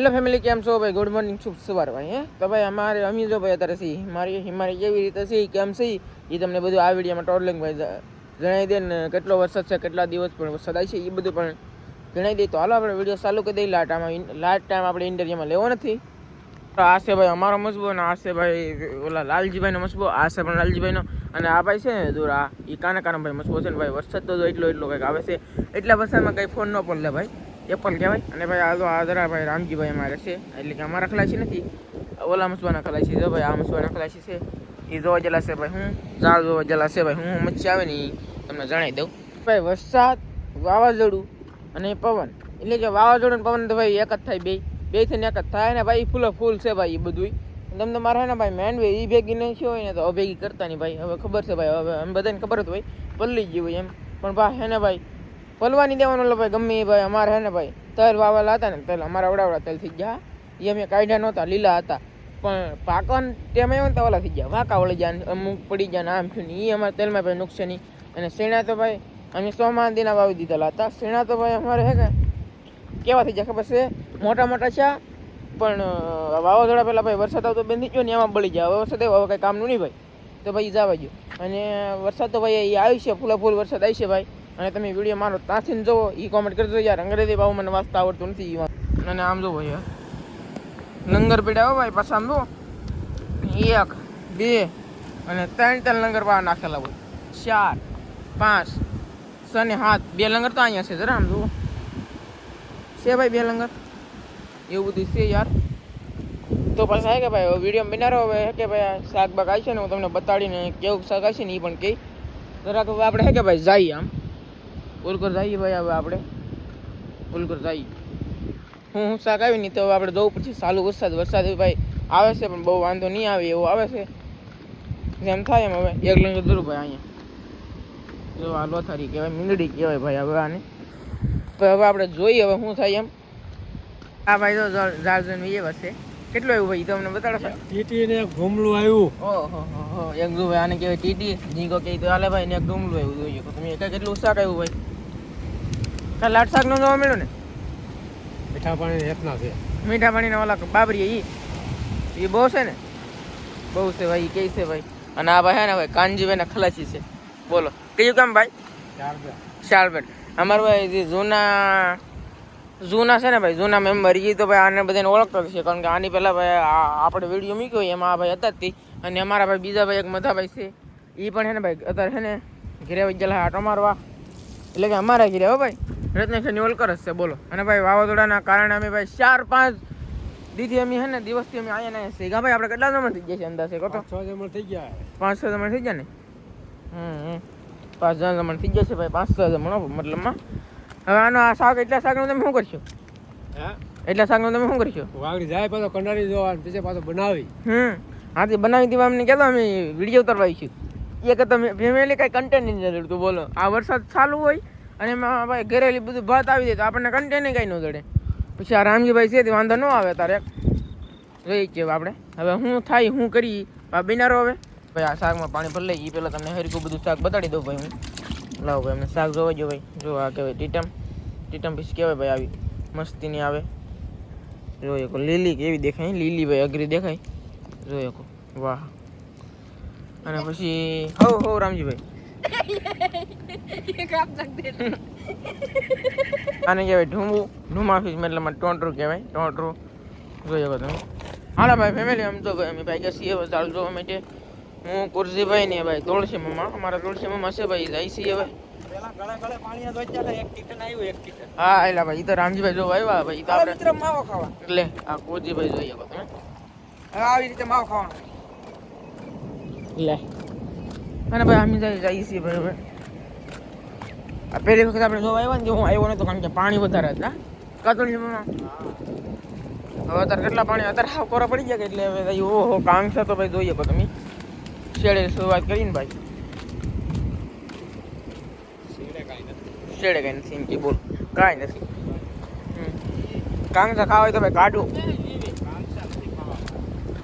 Hello family કેમ છો ભાઈ? ગુડ મોર્નિંગ શુભ સવાર ભાઈ, હે? તો ભાઈ અમારે, અમી જો ભાઈ અત્યારે સી મારી હિમારી કેવી રીતે સી કેમ સી એ તમને બધું આ વિડીયોમાં ટોટલિંગ ભાઈ જણાવી દે ને કેટલો વરસાદ છે, કેટલા દિવસ પણ વરસાદ આવી છે એ બધું પણ જણાવી દઈએ તો હાલો આપણે વીડિયો ચાલુ કરી દઈએ. લાટ આમાં લાટ ટાઈમ આપણે ઇન્ટરવ્યુમાં લેવો નથી. આ છે ભાઈ અમારો મસબો અને આ છે ભાઈ ઓલા લાલજીભાઈનો મસબો, આ છે પણ લાલજીભાઈનો. અને આ ભાઈ છે ને દૂર એ કાના કાના ભાઈ મસબો છે ને ભાઈ, વરસાદ તો એટલો એટલો કંઈક આવે છે. એટલા વરસાદમાં કંઈ ફોન ન પણ લે ભાઈ. એપલ કહેવાય. અને ભાઈ આ તો આદરા ભાઈ રામજીભાઈ અમારે છે. એટલે કે અમારા ખલાસી નથી. ઓલા મસવાના ખલાસી જો ભાઈ આ મસવાના ખલાસી છે. એ જોવા જેલા છે ભાઈ હું. ઝાડ જોવા જેલા છે ભાઈ હું. મચ્છી આવે ને એ તમને જણાવી દઉં. ભાઈ વરસાદ, વાવાઝોડું અને પવન. એટલે કે વાવાઝોડું પવન તો ભાઈ એક જ થાય બે. બે થઈને એક જ થાય ને ભાઈ ફૂલો ફૂલ છે ભાઈ એ બધું તમને મારે ને ભાઈ મેન એ ભેગી નહીં હોય ને તો અભેગી કરતા નહીં ભાઈ. હવે ખબર છે ભાઈ, હવે અમે બધાને ખબર જ હોય. પલ્લી ગયું હોય એમ. પણ ભાઈ હે ને ભાઈ પલવાની દેવાનું ભાઈ ગમે ભાઈ, અમારે હે ને ભાઈ, તલ વાવેલા હતા ને, તલ અમારા અવડાવડા તલ થઈ ગયા. એ અમે કાઢ્યા નહોતા, લીલા હતા. પણ પાકન તેમ એવું તો ઓલા થઈ ગયા, વાંકા વળી ગયા ને અમુક પડી ગયા ને આમ થયું ને એ અમારા તેલમાં ભાઈ નુકસાની અને શેણા તો ભાઈ, અમે સો દીના વાવી દીધેલા હતા. શેણા તો ભાઈ અમારે હે કે, કેવા થઈ જાય ખબર છે? મોટા મોટા છે, પણ વાવાઝોડા પહેલાં ભાઈ વરસાદ આવતો બંધી ગયો ને એમાં બળી જાય હવે વરસાદ આવ્યો, હવે કાંઈ કામનું નહીં ભાઈ. તો ભાઈ જવા ગયો અને વરસાદ તો ભાઈ એ આવી છે ફૂલા ફૂલ વરસાદ આવી છે ભાઈ. અને તમે વીડિયો મારો ત્યાંથી ને જોવો એ કોમેન્ટ કરજો યાર. અંગ્રેજી ભાવ મને વાંચતા આવડતું નથી એ વાત. અને આમ જોવો ભાઈ લંગર પીડા હો ભાઈ પાછા આમ જો એક, બે અને ત્રણ ત્રણ લંગર પાવા નાખેલા હોય. ચાર, પાંચ, છ ને સાત. બે લંગર તો અહીંયા છે જરા આમ જુઓ છે ભાઈ બે લંગર? એવું બધું છે યાર. તો પાછા કે ભાઈ વીડિયો બનારો હવે. કે ભાઈ શાકબાગ આવશે ને હું તમને બતાડીને કેવું શાક આવશે ને એ પણ કહી. જરાક આપણે હે કે ભાઈ, જઈએ આમ. ઉલકર જઈએ ભાઈ હવે આપણે. ઉલકર જઈએ. હું હું શાક આવી નહીં તો હવે આપણે જવું પછી સારું વરસાદ વરસાદ ભાઈ આવે છે પણ બહુ વાંધો નહીં આવે, એવો આવે છે. જેમ થાય એમ હવે. એક લંગર દૂર ભાઈ અહીંયા. જો આ લોથારી કહેવાય, મીંડડી કહેવાય ભાઈ હવે આને તો હવે આપણે જોઈએ હવે શું થાય એમ. આ ભાઈ તો ઝાડ જોઈને એ વસે કેટલું આવ્યું ભાઈ? તમને બતાડો ટીટી ને એક ઘૂમલું આવ્યું. ઓહો હો હો. એક જો ભાઈ આને કહેવાય ટીટી જીંકો કહે તો હાલે ભાઈ ને એક ડુમલું આવ્યું જોઈએ તો તમે એક કેટલું શાક આવ્યું ભાઈ? કાંઈ લાટ શાક નો જોવા મળ્યો ને? મીઠા પાણી હેતના છે. મીઠા પાણીના ઓલા બાબરી ઈ. એ બહુ છે ને? બહુ છે ભાઈ કે છે ભાઈ? અને આ ભાઈ હે ને ભાઈ કાનજીભાઈ ના ખલાસી છે. બોલો કયું કામ ભાઈ? ચાર બે શાળબેટ ભાઈ જે જૂના જૂના છે ને ભાઈ જૂના મેમ્બર એ તો ભાઈ આને બધાને ઓળખતો છે કારણ કે આની પહેલાં ભાઈ આપણે વીડિયો મૂક્યો હોય એમાં આ ભાઈ હતા જ અને અમારા ભાઈ બીજા ભાઈ એક મધાભાઈ છે. એ પણ છે ને ભાઈ અત્યારે છે ને ઘરે વહી ગયેલા આટો મારવા. એટલે કે અમારા ઘેરે હો ભાઈ. રત્નેશ્વરની ઓળખર જ છે બોલો. અને ભાઈ વાવાઝોડાના કારણે અમે ભાઈ ચાર પાંચ દીધી અમે છે ને દિવસથી અમે અહીંયા ને શેગા ભાઈ આપણે કેટલા જમણ થઈ ગયા છે અંદાજે? કહો છ જમણ થઈ ગયા. પાંચ છ જમણ થઈ ગયા ને? હમ. પાંચ છ જમણ થઈ ગયા છે ભાઈ પાંચ છ જમણ મતલબમાં હવે આનો આ શાક એટલા શાકનું તમે શું કરશો? હા? એટલા શાકનું તમે શું કરશો? વાગડી જાય પાછો કંડારી જોવા પછી પાછો બનાવી. હમ. હાથી બનાવી દેવા અમને કહેતો અમે વીડિયો ઉતારવા આવીશું. એક તમે ફેમિલી કાંઈ કન્ટેન્ટ નહીં જડતું બોલો. આ વરસાદ ચાલુ હોય અને એમાં ભાઈ ઘરેલી બધું ભાત આવી જાય તો આપણને કન્ટેન્ટ કાંઈ ન જડે. પછી આ રામજીભાઈ છે તે વાંધો ન આવે તારે. જોઈ જ છે આપણે. હવે હું થાય હું કરી. આ બિનારો હવે. ભાઈ આ શાકમાં પાણી ભરી લઈ એ પહેલાં તમને હરકું બધું શાક બતાડી દઉં ભાઈ હું. લાવો ભાઈ અમને શાક જોવા જો ભાઈ. જો આ કહેવાય ટીટમ. ટીટમ પીસ કહેવાય ભાઈ આવી મસ્તીની આવે. જોઈએ કો લીલી કેવી દેખાય લીલી ભાઈ અઘરી દેખાય. જોઈએ કો વાહ. અને પછી હો હો રામજીભાઈ. આને કહેવાય ઢૂંબું ઢૂમા ફીસ મતલબ ટોંટરું કહેવાય ટોંટરું. જોઈએ કો તમે હાલા ભાઈ ફેમિલી આમ તો અમે ભાઈ કે સીએ હવે ચાલુ જોવા માટે. હું કુરજીભાઈ ને ભાઈ તુલસી મામા. અમારા તુલસી મામા છે ભાઈ જાય છે ટીકન હા એલા ભાઈ તો રામજીભાઈ જોવા આવ્યા ભાઈ તો આપણે માવો ખાવા. એટલે આ કુરજીભાઈ જોઈએ તમે આવી રીતે માવો ખાવાનો. લે. અને ભાઈ અમે જઈ જઈએ છીએ ભાઈ હવે. આ પહેલી વખત આપણે જોવા આવ્યા ને કે હું આવ્યો નતો કારણ કે પાણી વધારે હતા કાતોણીમાં હવે અત્યારે કેટલા પાણી અત્યારે હાવ કોરા પડી ગયા કે એટલે હવે ભાઈ ઓહો કામ છે તો ભાઈ જોઈએ તમે. શેડે શરૂઆત કરીને ભાઈ? સીડે કાંઈ નથી. શેડે કાંઈ નથી એમ કે બોલ. કાંઈ નથી. હમ. કાંગસા ખાવા હોય તો ભાઈ કાઢું.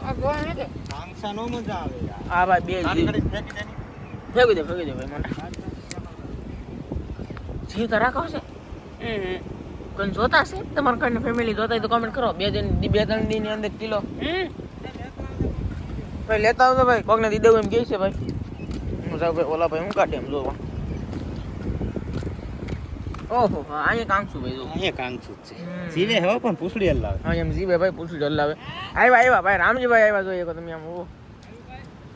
હા મજા આવે આ ભાઈ બે ફેંકી દે ફેંકી દે ભાઈ મને. જીવ તો રાખો છે. કોઈ જોતા છે તમારા ઘરની ફેમિલી જોતા તો કમેન્ટ કરો. બે દિન બે ત્રણ દિનની અંદર કિલો. ભાઈ લેતા આવજો ભાઈ. કોકને દી દેવું એમ કહે છે ભાઈ. હું જાઉં ભાઈ ઓલા ભાઈ હું કાઢે એમ જોવા. ઓહો હા અહીંયા કાંકશું ભાઈ જો. અહીંયા કાંગસુ છે. જીવે હે પણ પૂછડી હલાવે. હા એમ જીવે ભાઈ પૂછડી આવે આવ્યા આવ્યા ભાઈ રામજીભાઈ આવ્યા જોઈએ કે તમે આમ ઓહ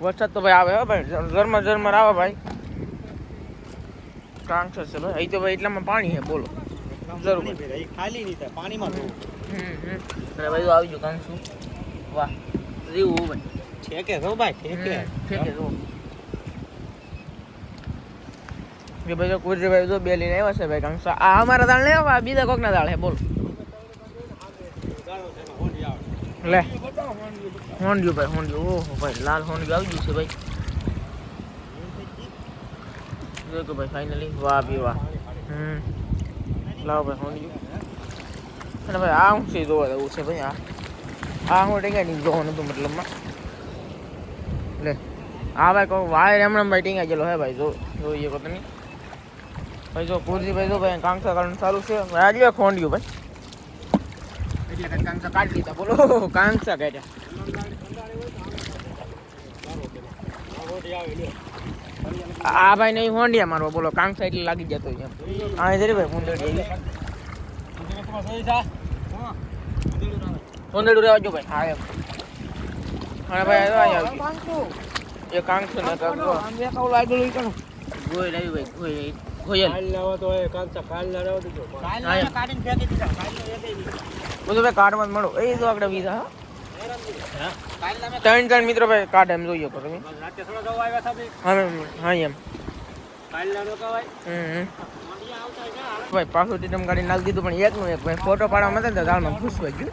વરસાદ તો ભાઈ આવે હો ભાઈ. ઝરમર ઝરમર આવે ભાઈ. કાંકસ છે ભાઈ. અહીં તો ભાઈ એટલામાં પાણી છે બોલો. જરૂર. ખાલી નહીં થાય પાણીમાં ધોવું. હમ હમ. ભાઈ આવી ગયું કાંગસુ વાહ. રીવું ભાઈ. ઠેકે ભાઈ ઠેકે. હમ, ઠીક કે ભાઈ જો જો બે લઈને આવ્યા છે ભાઈ કાંકસા આ અમારા દાળ નહીં આવે આ બીજા કોકના દાળ હે બોલ. લે. હોંડ્યું ભાઈ હોંડ્યું. ઓહો ભાઈ લાલ હોંડ્યું આવી ગયું છે ભાઈ. જો ભાઈ ફાઇનલી વાહ બી વાહ. હમ. લાવ ભાઈ હોંડ્યું. અને ભાઈ આ હું છે જોવા દેવું છે ભાઈ આ? આ હું ટેંગા નહીં જોવાનું હતું મતલબમાં. આ ભાઈ કહું વાયર હમણાં ભાઈ ટીંગા ગયેલો હે ભાઈ જો જોઈએ કોઈ તમે. ભાઈ જો કુરજી ભાઈ જો ભાઈ કાંસા કાઢવાનું ચાલુ છે. આજે ખોંડ્યું ભાઈ. એટલે કાંસા કાઢી દીધા બોલો. કાંસા કાઢ્યા. આ ભાઈ નહીં હોંડિયા મારવા બોલો કાંસા એટલે લાગી જતો એમ. આ જરી ભાઈ મુંદડી મુંદડું રહેવા જો ભાઈ. હા એમ. હા ભાઈ આવી. એ કાંસો ને ગોય લાવી ભાઈ ગોય ગોયલ કાલના કાઢીને ફેંકી દીધા કાલનો એક બધું ભાઈ કાર્ડમાં જ મળો એ તો આપણે બીજા હા? ત્રણ ત્રણ મિત્રો ભાઈ કાર્ડ એમ જોઈએ તો તમે રાતે થોડા જવા આવ્યા હતા ભાઈ. હા એમ, હા નો. હમ ને. ભાઈ પાછું ટીટમ કાઢી નાખી દીધું પણ એકનું એક. ભાઈ ફોટો પાડવા માટે દાળમાં ખુશ થઈ ગયું.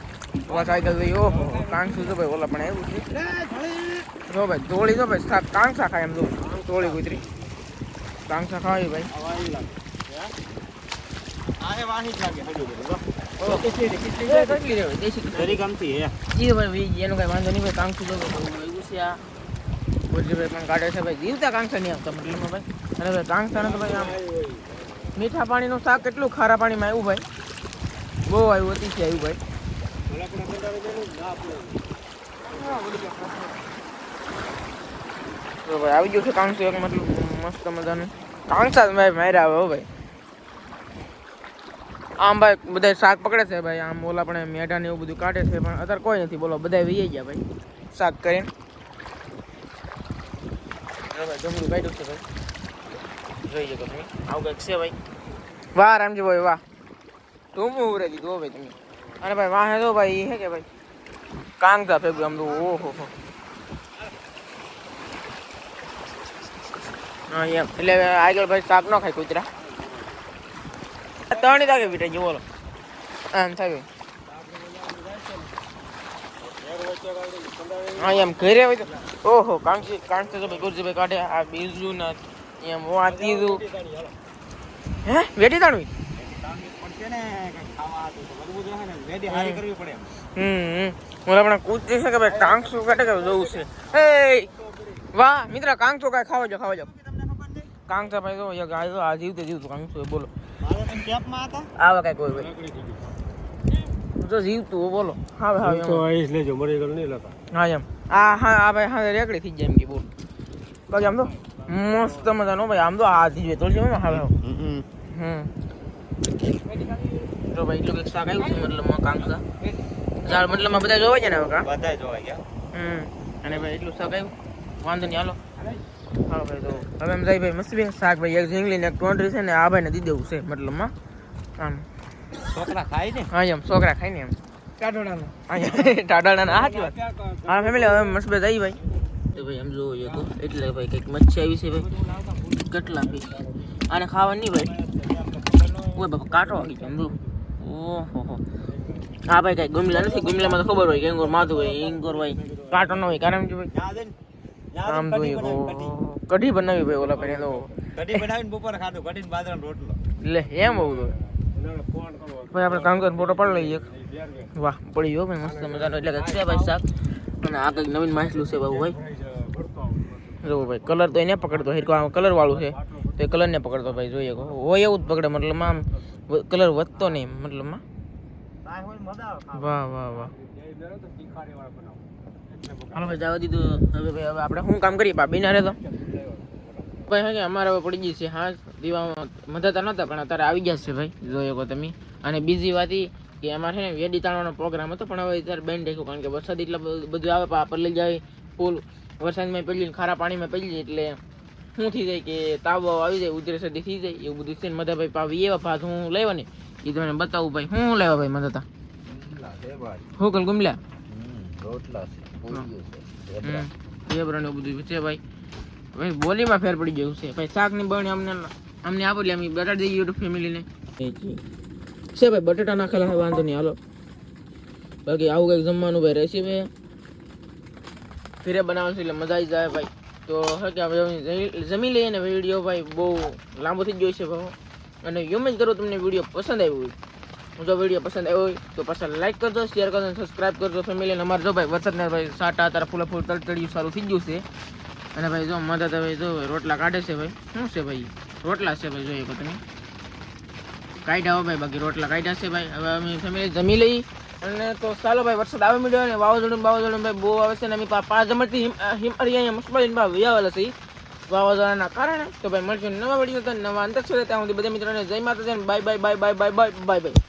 ઓલા સાયકલ ભાઈ ઓહો કાંસું તો ભાઈ ઓલા પણ એવું છે. જો ભાઈ ધોળી જો ભાઈ કાંસા ખાય એમ જો. ધોળી કૂતરી. કાંસા ખાવી ભાઈ. એનો કઈ વાંધો નહીં ભાઈ કાંસુ ભાઈ પણ કાઢે છે ભાઈ. જીવતા કાંસા નહીં આવતા મતલબમાં ભાઈ. અને ભાઈ કાંસાને તો ભાઈ આમ. મીઠા પાણીનું શાક કેટલું ખારા પાણીમાં આવ્યું ભાઈ? બહુ આવ્યું અતિશય આવ્યું ભાઈ. તો ભાઈ, આવી ગયું છે કાંસો એક મતલબ મસ્ત મજાનું. કાંસા ભાઈ માર્યા આવે હો ભાઈ. આમ ભાઈ બધા શાક પકડે છે ભાઈ, આમ ઓલા પણ મેઢા ને એવું બધું કાઢે છે, પણ અત્યારે કોઈ નથી, બોલો બધા વી ગયા ભાઈ, શાક કરીને. ભાઈ જમડું કાઢ્યું છે ભાઈ. જોઈએ ભાઈ તમે, આવું કંઈક છે ભાઈ. વાહ, રામજી ભાઈ, વાહ. ધૂમું ઉરે દીધું ભાઈ તમે. અરે ભાઈ, વાહ, હે તો ભાઈ હે કે ભાઈ? કાંગતા ભેગું આમ તો, ઓહો હો. એમ એટલે આગળ ભાઈ શાક ન ખાય કૂતરા. ત્રણ તાકે બીટા જો બોલો. આમ થાય હા, એમ ઘરે હોય તો. ઓહો કાંચી કાંચી તો ભાઈ ગુરજીભાઈ કાઢે, આ બીજું ના એમ આ ત્રીજું. હે? વેટી તાણવી? હે. હમ હમ. ઓલા કૂતરી છે કે ભાઈ કાંકસું કાઢે કે જોવું છે? એ, વાહ, મિત્ર કાંકસું કાંઈ ખાવા જો ખાવા જો કાંકસા ભાઈ તો એક આ જો આ જીવતે જીવતું એ બોલો. મારે? આવા કાંઈક હોય. ભાઈ જો જીવતું બોલો. હા ભાઈ નહીં લતા. હા એમ. આ હા આ ભાઈ હા રેકડી થઈ જાય એમ કે બોલ. બાકી આમ તો મસ્ત મજાનો ભાઈ આમ તો આ જીવે તો જીવે હા ભાઈ હમ જો ભાઈ એટલું કંઈક શાક આવ્યું છે મતલબમાં કાંકસા ઝાડ મતલબમાં બધા જોવા છે ને હવે કા? બધાય જોવા ગયા. હમ. અને ભાઈ એટલું શાક આવ્યું વાંધો નહીં હાલો. હા ભાઈ તો હવે એમ જાય ભાઈ મસ્તી શાક ભાઈ એક ઝીંગલી ને એક ટોંડરી છે ને આ ભાઈને દી દેવું છે મતલબમાં આમ. છોકરા ખાય ને? હા એમ છોકરા ખાય ને એમ. હા ફેમિલી હવે મસ્ત ભાઈ જઈ ભાઈ. તો ભાઈ એમ જોવો તો. એટલે ભાઈ કંઈક મચ્છી આવી છે ભાઈ. કેટલા પીસ આને ખાવા નહીં ભાઈ. ઓય બાપા કાંટો આવી જાય એમ જો. ઓહો હો. હા ભાઈ કાંઈ ગુમલા નથી. ગુમલામાં તો ખબર હોય કે ઇંગોર માથું હોય ઇંગોર હોય. કાંટો ન હોય કારણ કે ભાઈ આમ કઢી જોઈએ કઢી. બનાવી ભાઈ ઓલા પહેલા તો. કઢી. બનાવીને બપોરે ખાધું, કઢીને બાજરાનો રોટલો. એટલે એમ બહુ તો. ભાઈ આપણે કામ કરીને ફોટો પાડી લઈએ એક. વાહ પડી ગયો ભાઈ મસ્ત મજાનો. એટલે કે છે ભાઈ શાક. અને આ કંઈક નવીન માછલું છે બાબુ ભાઈ. જો ભાઈ કલર તો એને પકડતો હિરકો આ કલર વાળું છે. તો એ કલરને પકડતો ભાઈ જોઈએ હોય એવું જ પકડે મતલબ આમ કલર વધતો નહીં મતલબમાં. વાહ વાહ વાહ. હાલો ભાઈ જવા દીધું. હવે ભાઈ હવે આપણે શું કામ કરીએ? ભાભી ના તો. ભાઈ હે કે અમારે હવે પડી ગઈ છે હા દીવામાં મધાતા નહોતા પણ અત્યારે આવી ગયા છે ભાઈ જોયો કો તમે. અને બીજી વાત એ કે અમારે છે ને વેડી તાણવાનો પ્રોગ્રામ હતો પણ હવે અત્યારે બેન રાખ્યું કારણ કે વરસાદ એટલા બધું આવે પા લઈ જાય ફૂલ વરસાદમાં પડી ખારા પાણીમાં પડી જાય એટલે શું થઈ જાય કે તાવ આવી જાય ઉધરે શરદી થઈ જાય એવું બધું છે ને મધા ભાઈ પાવી એવા ભાત હું લેવા ને એ તમને બતાવું ભાઈ હું લેવા ભાઈ મધાતા હું કલ ગુમલ્યા લેબરાને એવું બધું છે ભાઈ. ભાઈ બોલીમાં ફેર પડી ગયું છે. ભાઈ શાકની બની અમને અમને આપો એટલે અમે બટાટા દઈ ગયું ફેમિલીને. છે ભાઈ બટાટા નાખેલા હોય વાંધો નહીં હાલો. બાકી આવું કંઈક જમવાનું ભાઈ રહેશે ભાઈ ફીરે બનાવશું એટલે મજા આવી જાય ભાઈ. તો હવે કે હવે જમી- જમી લઈએ ને વીડિયો ભાઈ બહુ લાંબો થઈ ગયો છે ભાઈ. અને યુમેજ કરો તમને વીડિયો પસંદ આવ્યો હોય જો વીડિયો પસંદ આવ્યો હોય તો પાછા લાઈક કરજો શેર કરજો સબસ્ક્રાઈબ કરજો. ફેમિલીને અમારે જો ભાઈ વરસાદના ભાઈ સાટા તારા ફૂલા ફૂલ તળતળિયું સારું થઈ ગયું છે. અને ભાઈ જો મદદ ભાઈ જો રોટલા કાઢે છે ભાઈ. શું છે ભાઈ? રોટલા છે ભાઈ, જોઈએ તમે કાઢ્યા ભાઈ, બાકી રોટલા કાઢ્યા છે ભાઈ. હવે અમે ફેમિલી જમી લઈ. અને તો ચાલો ભાઈ, વરસાદ આવે મળ્યો અને વાવાઝોડું વાવાઝોડું ભાઈ બહુ આવે છે ને અમે પાંચ જમણથી હિમ હિમ અહીંયા મુશ્કેલી ભાઈ વૈયાવેલા છે વાવાઝોડાના કારણે. તો ભાઈ મળશું નવા વીડિયો નવા અંતર છે ત્યાં સુધી બધા મિત્રોને જય માતાજી bye bye bye bye bye bye bye bye